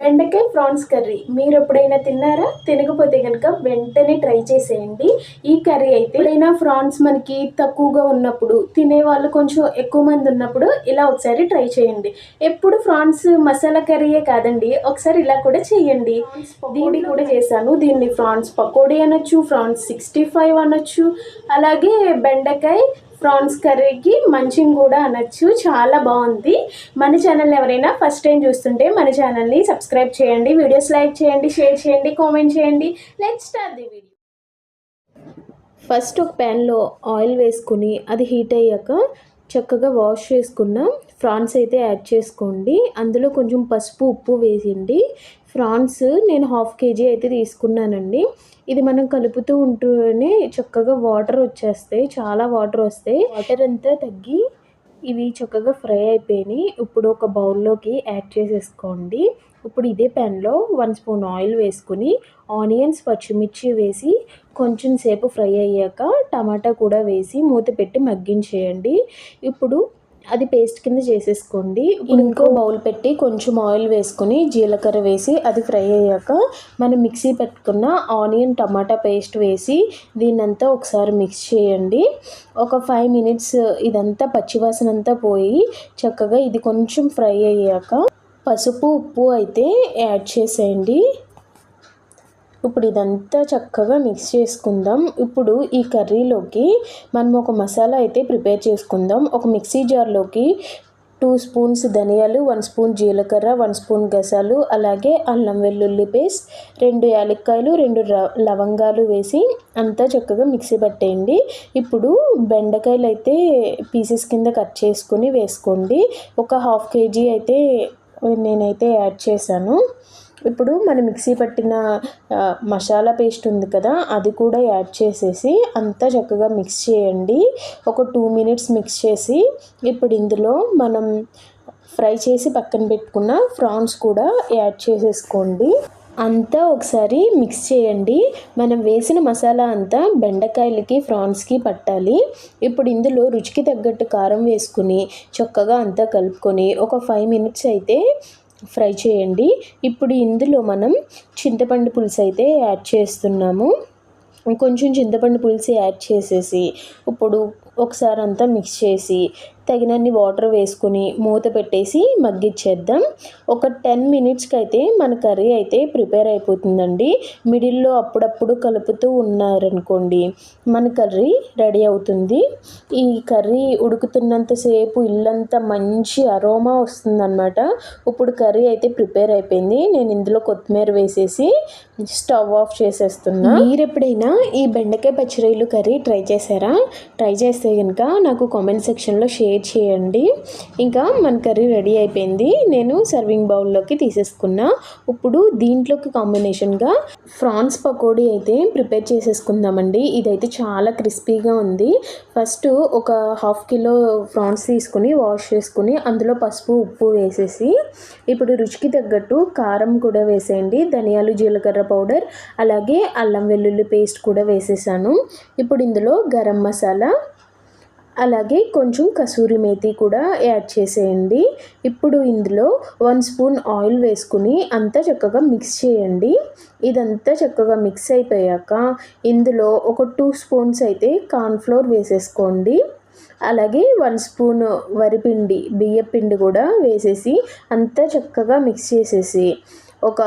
బెండకాయ prawns curry. మీరు ఎప్పుడైనా తిన్నారా? తినకపోతే కనుక వెంటనే ట్రై చేసేయండి. ఈ కర్రీ అయితే ఎప్పుడైనా ఫ్రాన్స్ మనకి తక్కువగా ఉన్నప్పుడు తినే వాళ్ళు కొంచెం ఎక్కువ మంది ఉన్నప్పుడు ఇలా ఒకసారి ట్రై చేయండి. ఎప్పుడు ఫ్రాన్స్ మసాలా కర్రీయే కాదండి ఒకసారి ఇలా కూడా చేయండి. దీన్ని కూడా చేశాను. దీన్ని ఫ్రాన్స్ పకోడీ అనొచ్చు ఫ్రాన్స్ సిక్స్టీ ఫైవ్ అనొచ్చు. అలాగే బెండకాయ ప్రాన్స్ కర్రీకి మంచిని కూడా అనొచ్చు. చాలా బాగుంది. మన ఛానల్ ఎవరైనా ఫస్ట్ టైం చూస్తుంటే మన ఛానల్ని సబ్స్క్రైబ్ చేయండి. వీడియోస్ లైక్ చేయండి షేర్ చేయండి కామెంట్ చేయండి. Let start the video first ఒక ప్యాన్లో ఆయిల్ వేసుకుని అది హీట్ అయ్యాక చక్కగా వాష్ చేసుకున్న ఫ్రాన్స్ అయితే యాడ్ చేసుకోండి. అందులో కొంచెం పసుపు ఉప్పు వేసిండి ఫ్రాన్స్ నేను హాఫ్ కేజీ అయితే తీసుకున్నానండి. ఇది మనం కలుపుతూ ఉంటూనే చక్కగా వాటర్ వచ్చేస్తాయి. చాలా వాటర్ వస్తాయి. వాటర్ అంతా తగ్గి ఇవి చక్కగా ఫ్రై అయిపోయినాయి. ఇప్పుడు ఒక బౌల్లోకి యాడ్ చేసేసుకోండి. ఇప్పుడు ఇదే ప్యాన్లో వన్ స్పూన్ ఆయిల్ వేసుకుని ఆనియన్స్ పచ్చిమిర్చి వేసి కొంచెం సేపు ఫ్రై అయ్యాక టమాటా కూడా వేసి మూత పెట్టి మగ్గించేయండి. ఇప్పుడు అది పేస్ట్ కింద చేసేసుకోండి. ఇంకో బౌల్ పెట్టి కొంచెం ఆయిల్ వేసుకొని జీలకర్ర వేసి అది ఫ్రై అయ్యాక మనం మిక్సీ పెట్టుకున్న ఆనియన్ టమాటా పేస్ట్ వేసి దీన్నంతా ఒకసారి మిక్స్ చేయండి. ఒక ఫైవ్ మినిట్స్ ఇదంతా పచ్చివాసన అంతా పోయి చక్కగా ఇది కొంచెం ఫ్రై అయ్యాక పసుపు ఉప్పు అయితే యాడ్ చేసేయండి. ఇప్పుడు ఇదంతా చక్కగా మిక్స్ చేసుకుందాం. ఇప్పుడు ఈ కర్రీలోకి మనం ఒక మసాలా అయితే ప్రిపేర్ చేసుకుందాం. ఒక మిక్సీ జార్లోకి టూ స్పూన్స్ ధనియాలు వన్ స్పూన్ జీలకర్ర వన్ స్పూన్ గసాలు అలాగే అల్లం వెల్లుల్లి పేస్ట్ రెండు యాలక్కాయలు రెండు లవంగాలు వేసి అంతా చక్కగా మిక్సీ పట్టేయండి. ఇప్పుడు బెండకాయలు అయితే పీసెస్ కింద కట్ చేసుకుని వేసుకోండి. ఒక హాఫ్ కేజీ అయితే నేనైతే యాడ్ చేశాను. ఇప్పుడు మనం మిక్సీ పట్టిన మసాలా పేస్ట్ ఉంది కదా అది కూడా యాడ్ చేసేసి అంతా చక్కగా మిక్స్ చేయండి. ఒక టూ మినిట్స్ మిక్స్ చేసి ఇప్పుడు ఇందులో మనం ఫ్రై చేసి పక్కన పెట్టుకున్న ఫ్రాన్స్ కూడా యాడ్ చేసేసుకోండి. అంతా ఒకసారి మిక్స్ చేయండి. మనం వేసిన మసాలా అంతా బెండకాయలకి ఫ్రాన్స్కి పట్టాలి. ఇప్పుడు ఇందులో రుచికి తగ్గట్టు కారం వేసుకుని చక్కగా అంతా కలుపుకొని ఒక ఫైవ్ మినిట్స్ అయితే ఫ్రై చేయండి. ఇప్పుడు ఇందులో మనం చింతపండు పులుసు అయితే యాడ్ చేస్తున్నాము. కొంచెం చింతపండు పులుసు యాడ్ చేసేసి ఇప్పుడు ఒకసారి అంతా మిక్స్ చేసి తగినన్ని వాటర్ వేసుకుని మూత పెట్టేసి మగ్గిచ్చేద్దాం. ఒక టెన్ మినిట్స్కి అయితే మన కర్రీ అయితే ప్రిపేర్ అయిపోతుందండి. మిడిల్లో అప్పుడప్పుడు కలుపుతూ ఉన్నారనుకోండి మన కర్రీ రెడీ అవుతుంది. ఈ కర్రీ ఉడుకుతున్నంతసేపు ఇల్లంతా మంచి అరోమా వస్తుందన్నమాట. ఇప్పుడు కర్రీ అయితే ప్రిపేర్ అయిపోయింది. నేను ఇందులో కొత్తిమీర వేసేసి స్టవ్ ఆఫ్ చేసేస్తున్నా. మీరు ఎప్పుడైనా ఈ బెండకాయ పచ్చిరొయ్యలు కర్రీ ట్రై చేశారా? ట్రై చేస్తే కనుక నాకు కామెంట్ సెక్షన్లో షేర్ షేర్ చేయండి. ఇంకా మన కర్రీ రెడీ అయిపోయింది. నేను సర్వింగ్ బౌల్లోకి తీసేసుకున్నా. ఇప్పుడు దీంట్లోకి కాంబినేషన్గా ఫ్రాన్స్ పకోడీ అయితే ప్రిపేర్ చేసేసుకుందామండి. ఇదైతే చాలా క్రిస్పీగా ఉంది. ఫస్ట్ ఒక హాఫ్ కిలో ఫ్రాన్స్ తీసుకుని వాష్ చేసుకుని అందులో పసుపు ఉప్పు వేసేసి ఇప్పుడు రుచికి తగ్గట్టు కారం కూడా వేసేయండి. ధనియాలు జీలకర్ర పౌడర్ అలాగే అల్లం వెల్లుల్లి పేస్ట్ కూడా వేసేసాను. ఇప్పుడు ఇందులో గరం మసాలా అలాగే కొంచెం కసూరి మేతి కూడా యాడ్ చేసేయండి. ఇప్పుడు ఇందులో వన్ స్పూన్ ఆయిల్ వేసుకుని అంతా చక్కగా మిక్స్ చేయండి. ఇదంతా చక్కగా మిక్స్ అయిపోయాక ఇందులో ఒక టూ స్పూన్స్ అయితే కార్న్ఫ్లోర్ వేసేసుకోండి. అలాగే వన్ స్పూన్ వరిపిండి బియ్యపిండి కూడా వేసేసి అంతా చక్కగా మిక్స్ చేసేసి ఒక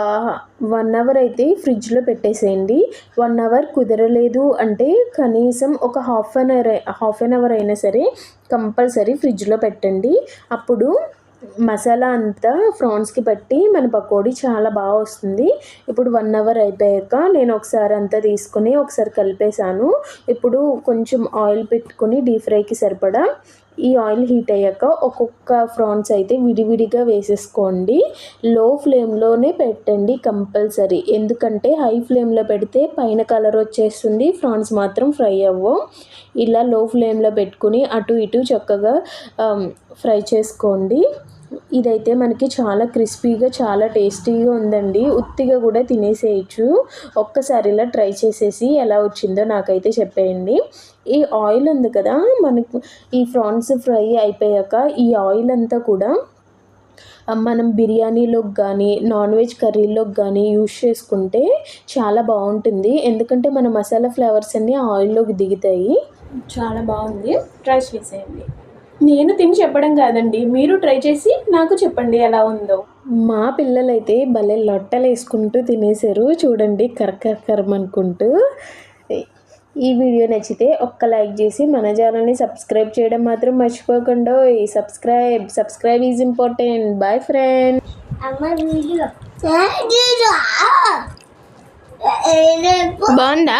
వన్ అవర్ అయితే ఫ్రిడ్జ్లో పెట్టేసేయండి. వన్ అవర్ కుదరలేదు అంటే కనీసం ఒక half an hour half an hour అయినా సరే కంపల్సరీ ఫ్రిడ్జ్లో పెట్టండి. అప్పుడు మసాలా అంతా ఫ్రాన్స్కి పట్టి మన పకోడీ చాలా బాగా వస్తుంది. ఇప్పుడు వన్ అవర్ అయిపోయాక నేను ఒకసారి అంతా తీసుకుని ఒకసారి కలిపేశాను. ఇప్పుడు కొంచెం ఆయిల్ పెట్టుకుని డీప్ ఫ్రైకి సరిపడా ఈ ఆయిల్ హీట్ అయ్యాక ఒక్కొక్క ఫ్రాన్స్ అయితే విడివిడిగా వేసేసుకోండి. లో ఫ్లేమ్లోనే పెట్టండి కంపల్సరీ. ఎందుకంటే హై ఫ్లేమ్లో పెడితే పైన కలర్ వచ్చేస్తుంది ఫ్రాన్స్ మాత్రం ఫ్రై అవ్వవు ఇలా లో ఫ్లేమ్లో పెట్టుకుని అటు ఇటు చక్కగా ఫ్రై చేసుకోండి. ఇదైతే మనకి చాలా క్రిస్పీగా చాలా టేస్టీగా ఉందండి. ఉత్తిగా కూడా తినేసేయచ్చు. ఒక్కసారి ఇలా ట్రై చేసేసి ఎలా వచ్చిందో నాకైతే చెప్పేయండి. ఈ ఆయిల్ ఉంది కదా మనకు ఈ ఫ్రాన్స్ ఫ్రై అయిపోయాక ఈ ఆయిల్ అంతా కూడా మనం బిర్యానీలోకి కానీ నాన్ వెజ్ కర్రీలోకి కానీ యూస్ చేసుకుంటే చాలా బాగుంటుంది. ఎందుకంటే మన మసాలా ఫ్లేవర్స్ అన్నీ ఆయిల్లోకి దిగుతాయి. చాలా బాగుంది. ట్రై చేసేయండి. నేను తిని చెప్పడం కాదండి. మీరు ట్రై చేసి నాకు చెప్పండి ఎలా ఉందో. మా పిల్లలైతే భలే లొట్టలు వేసుకుంటూ తినేశారు. చూడండి కరకరకరం అనుకుంటూ. ఈ వీడియో నచ్చితే ఒక్క లైక్ చేసి మన ఛానల్ని సబ్స్క్రైబ్ చేయడం మాత్రం మర్చిపోకుండా. Subscribe subscribe is important. Boyfriend బాగుందా?